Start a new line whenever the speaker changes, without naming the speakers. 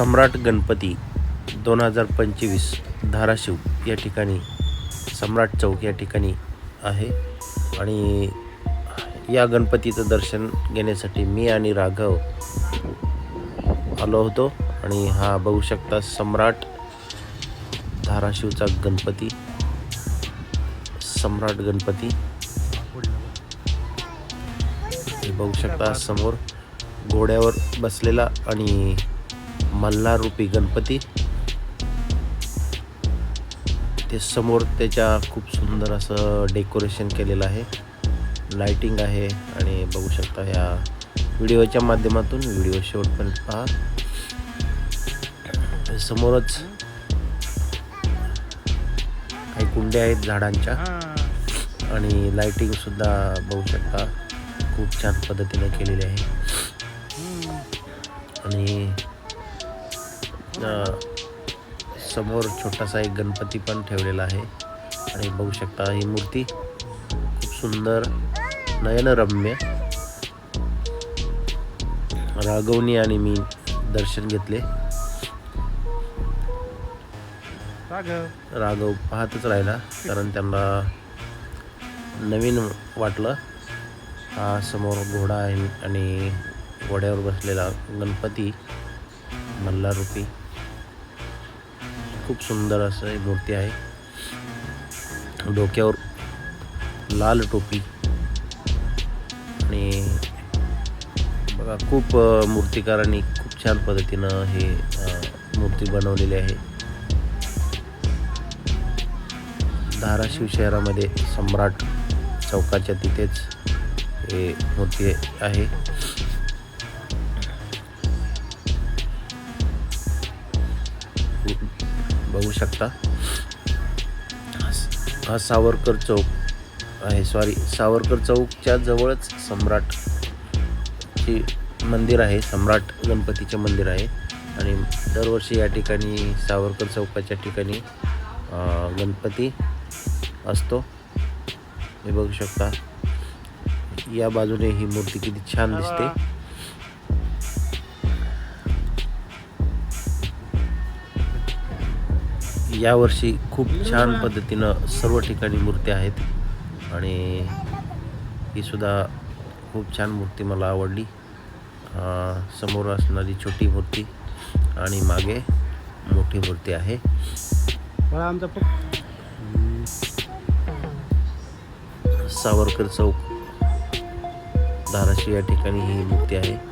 सम्राट गणपती दोन हजार पंचवीस धाराशिव या ठिकाणी सम्राट चौक या ठिकाणी आहे. आणि या गणपतीचं दर्शन घेण्यासाठी मी आणि राघव आलो होतो. आणि हा बघू शकता सम्राट धाराशिवचा गणपती सम्राट गणपती. हे बघू शकता समोर घोड्यावर बसलेला आणि मल्हार रूपी गणपती. ते समोर त्याच्या खूप सुंदर असं डेकोरेशन केलेलं आहे. लाइटिंग आहे आणि बघू शकता ह्या व्हिडिओच्या माध्यमातून व्हिडिओ शेवटपर्यंत पहा समोरच काही कुंड्या आहेत झाडांच्या. आणि लाइटिंग सुद्धा बघू शकता खूप छान पद्धतीने केलेली आहे. आणि समोर छोटासा एक गणपती पण ठेवलेला आहे. आणि बघू शकता ही मूर्ती खूप सुंदर नयनरम्य. राघवनी आणि मी दर्शन घेतले. राघव. पाहतच राहिला कारण त्यांना नवीन वाटलं. हा समोर घोडा आहे आणि घोड्यावर बसलेला गणपती मल्हारूपी खूप सुंदर असं ही मूर्ती आहे. डोक्यावर लाल टोपी. आणि बघा खूप मूर्तिकारांनी खूप छान पद्धतीनं हे मूर्ती बनवलेली आहे. धाराशिव शहरामध्ये सम्राट चौकाच्या तिथेच हे मूर्ती आहे. बघू शकता. हा सावरकर चौक आहे सॉरी सावरकर चौकच्या जवळच सम्राट ची मंदिर आहे सम्राट गणपतीचे मंदिर आहे. आणि दरवर्षी या ठिकाणी सावरकर चौकाच्या ठिकाणी गणपती असतो. हे बघू शकता. या बाजूने ही मूर्ती किती छान दिसते. यावर्षी खूप छान पद्धतीनं सर्व ठिकाणी मूर्त्या आहेत. आणि ही सुद्धा खूप छान मूर्ती मला आवडली. समोर असणारी छोटी मूर्ती आणि मागे मोठी मूर्ती आहे. सावरकर चौक. धाराशिव या ठिकाणी ही मूर्ती आहे.